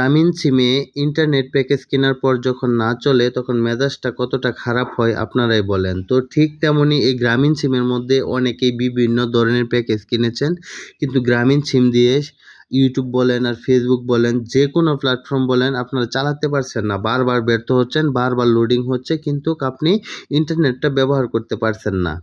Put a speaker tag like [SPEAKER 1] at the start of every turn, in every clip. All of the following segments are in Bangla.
[SPEAKER 1] গ্রামীণ সিমে ইন্টারনেট প্যাকেজ কেনার পর যখন না চলে, তখন মেজাজটা কতটা খারাপ হয় আপনারাই বলেন। তো ঠিক তেমনই এই গ্রামীণ সিমের মধ্যে অনেকেই বিভিন্ন ধরনের প্যাকেজ কিনেছেন। কিন্তু গ্রামীণ সিম দিয়ে ইউটিউব বলেন আর ফেসবুক বলেন যে কোনো প্ল্যাটফর্ম বলেন, আপনারা চালাতে পারছেন না। বারবার ব্যর্থ হচ্ছেন, বারবার লোডিং হচ্ছে, কিন্তু আপনি ইন্টারনেটটা ব্যবহার করতে পারছেন না।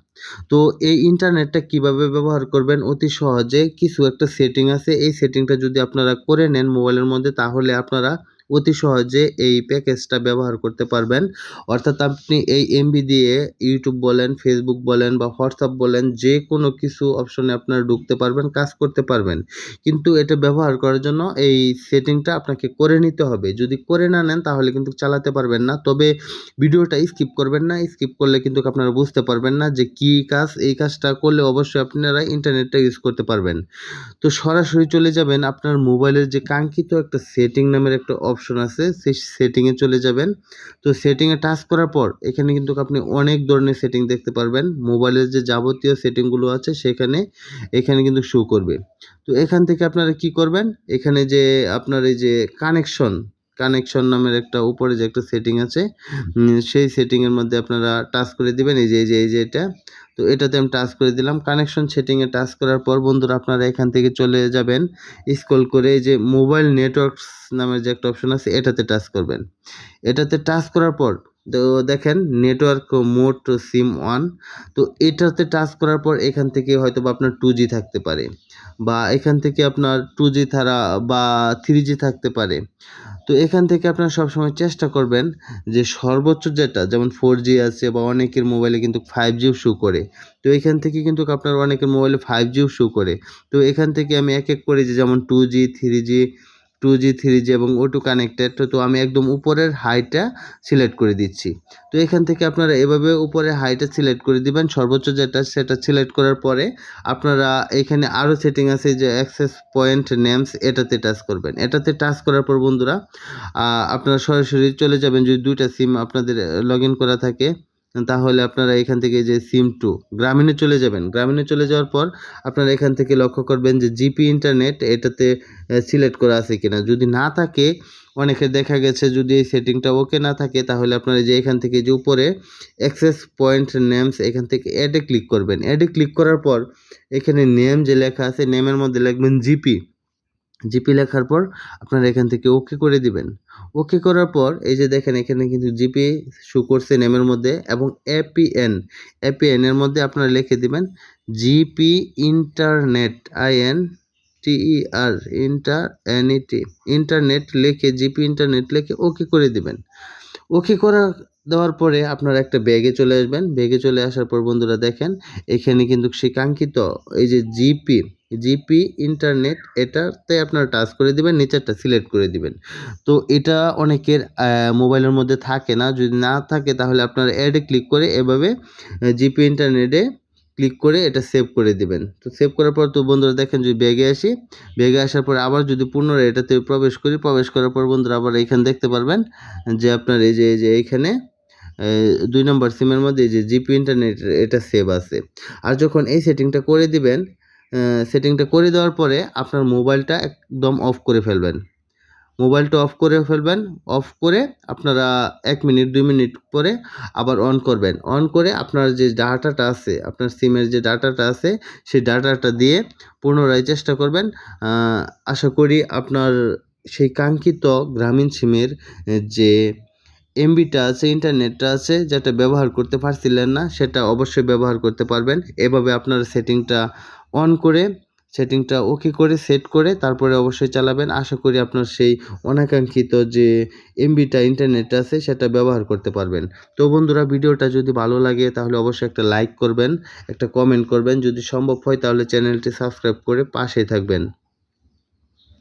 [SPEAKER 1] তো এই ইন্টারনেটটা কীভাবে ব্যবহার করবেন? অতি সহজে কিছু একটা সেটিং আছে। এই সেটিংটা যদি আপনারা করে নেন মোবাইলের মধ্যে, তাহলে আপনারা অতি সহজে এই প্যাকেজটা ব্যবহার করতে পারবেন। অর্থাৎ আপনি এই এমবি দিয়ে ইউটিউব বলেন ফেসবুক বলেন বা হোয়াটসঅ্যাপ বলেন যে কোনো কিছু অপশনে আপনারা ঢুকতে পারবেন, কাজ করতে পারবেন। কিন্তু এটা ব্যবহার করার জন্য এই সেটিংটা আপনাকে করে নিতে হবে। যদি করে না নেন, তাহলে কিন্তু চালাতে পারবেন না। তবে ভিডিওটা স্কিপ করবেন না। স্কিপ করলে কিন্তু আপনারা বুঝতে পারবেন না যে কি কাজ, এই কাজটা করলে অবশ্যই আপনারা ইন্টারনেটটা ইউজ করতে পারবেন। তো সরাসরি চলে যাবেন আপনার মোবাইলের যে কাঙ্ক্ষিত একটা সেটিং নামের একটা অপশন আছে সেই সেটিংয়ে চলে যাবেন। তো সেটিংয়ে টাচ করার পর, এখানে কিন্তু আপনি অনেক ধরনের সেটিং দেখতে পারবেন। মোবাইলের যে যাবতীয় সেটিংগুলো আছে, সেখানে, এখানে কিন্তু শো করবে। তো এখান থেকে আপনারা কি করবেন? এখানে যে আপনার এই যে কানেকশন কানেকশন নামের একটা উপরে যে একটা সেটিং আছে সেই সেটিংয়ের মধ্যে আপনারা টাচ করে দেবেন, এই যে এই যে এই যে এটা। তো এটাতে আমি টাচ করে দিলাম। কানেকশন সেটিংয়ে টাচ করার পর বন্ধুরা আপনারা এখান থেকে চলে যাবেন স্ক্রল করে এই যে মোবাইল নেটওয়ার্কস নামের যে একটা অপশন আছে, এটাতে টাচ করবেন। এটাতে টাচ করার পর তো দেখেন নেটওয়ার্ক মোট সিম ওয়ান তো এটাতে টাচ করার পর এখান থেকে হয়তো বা আপনার টু জি থাকতে পারে বা এখান থেকে আপনার টু জি ছাড়া বা থ্রি জি থাকতে পারে। তো এখান থেকে আপনারা সবসময় চেষ্টা করবেন যে সর্বোচ্চ যেটা, যেমন ফোর জি আছে বা অনেকের মোবাইলে কিন্তু ফাইভ জিও শো করে। তো এখান থেকে কিন্তু আপনার অনেকের মোবাইলে ফাইভ জিও শো করে। তো এখান থেকে আমি এক এক করে যে যেমন two G three G two G three G এবং ও টু কানেক্টেড তো আমি একদম উপরের হাইটা সিলেক্ট করে দিচ্ছি। তো এখান থেকে আপনারা এভাবে উপরে হাইটা সিলেক্ট করে দিবেন। সর্বোচ্চ যেটা, সেটা সিলেক্ট করার পরে আপনারা এখানে আরও সেটিং আছে যে অ্যাক্সেস পয়েন্ট নেমস এটাতে টাচ করবেন। এটাতে টাচ করার পর বন্ধুরা আপনারা সরাসরি চলে যাবেন। যদি দুইটা সিম আপনাদের লগ করা থাকে তাহলে আপনারা এখান থেকে যে সিম টু গ্রামীণে চলে যাবেন। গ্রামীণে চলে যাওয়ার পর আপনারা এখান থেকে লক্ষ্য করবেন যে জিপি ইন্টারনেট এটাতে সিলেক্ট করা আছে কিনা। যদি না থাকে, অনেকে দেখা গেছে যদি এই সেটিংটা ওকে না থাকে, তাহলে আপনারা যে এখান থেকে যে উপরে অ্যাক্সেস পয়েন্ট নেমস এখান থেকে অ্যাডে ক্লিক করবেন। অ্যাডে ক্লিক করার পর এখানে নেম যে লেখা আছে নেমের মধ্যে লিখবেন জিপি জিপি লেখার পর আপনারা এখান থেকে ওকে করে দিবেন। ওকে করার পর, এই যে দেখেন, এখানে কিন্তু জিপি শু করছে নেমের মধ্যে এবং এপিএন এপিএন এর মধ্যে আপনারা লিখে দিবেন GP internet I N T E R inter N E T internet লিখে জিপি ইন্টারনেট লিখে ওকে করে দিবেন। ওকে করা, দেওয়ার পরে আপনারা একটা ব্যাগে চলে আসবেন। ব্যাগে চলে আসার পর বন্ধুরা দেখেন, এখানে কিন্তু সেই কাঙ্ক্ষিত এই যে জিপি জিপি ইন্টারনেট এটাতে আপনারা টাচ করে দিবেন, নিচেরটা সিলেক্ট করে দিবেন। তো এটা অনেকের মোবাইলের মধ্যে থাকে না। যদি না থাকে তাহলে আপনারা অ্যাডে ক্লিক করে এভাবে জিপি ইন্টারনেটে ক্লিক করে এটা সেভ করে দিবেন। তো সেভ করার পর তো বন্ধুরা দেখেন যদি ব্যাগে আসি। ব্যাগে আসার পর আবার যদি পুনরায় এটাতে প্রবেশ করি, প্রবেশ করার পর বন্ধুরা আবার এখানে দেখতে পারবেন যে আপনার এই যে এই যে এইখানে দুই নম্বর সিমের মধ্যে যে জিপি ইন্টারনেট এটা সেভ আছে। আর যখন এই সেটিংটা করে দিবেন সেটিংটা করে দেওয়ার পরে আপনার মোবাইলটা একদম অফ করে ফেলবেন। মোবাইলটা অফ করে ফেলবেন অফ করে আপনারা এক মিনিট দুই মিনিট পরে আবার অন করবেন। অন করে আপনার যে ডাটাটা আছে, আপনার সিমের যে ডাটাটা আছে, সেই ডাটাটা দিয়ে পুনরায় চেষ্টা করবেন। আশা করি আপনার সেই কাঙ্ক্ষিত গ্রামীণ সিমের যে এমবিটা আছে ইন্টারনেটটা আছে, যেটা ব্যবহার করতে পারছিলেন না, সেটা অবশ্যই ব্যবহার করতে পারবেন। এভাবে আপনার সেটিংটা অন করে সেটিংটা ওকে করে সেট করে তারপরে অবশ্যই চালাবেন। আশা করি আপনার সেই অনাকাঙ্ক্ষিত যে এমবিটা ইন্টারনেট আছে, সেটা ব্যবহার করতে পারবেন। তো বন্ধুরা, ভিডিওটা যদি ভালো লাগে, তাহলে অবশ্যই একটা লাইক করবেন, একটা কমেন্ট করবেন। যদি সম্ভব হয়, তাহলে চ্যানেলটি সাবস্ক্রাইব করে পাশে থাকবেন।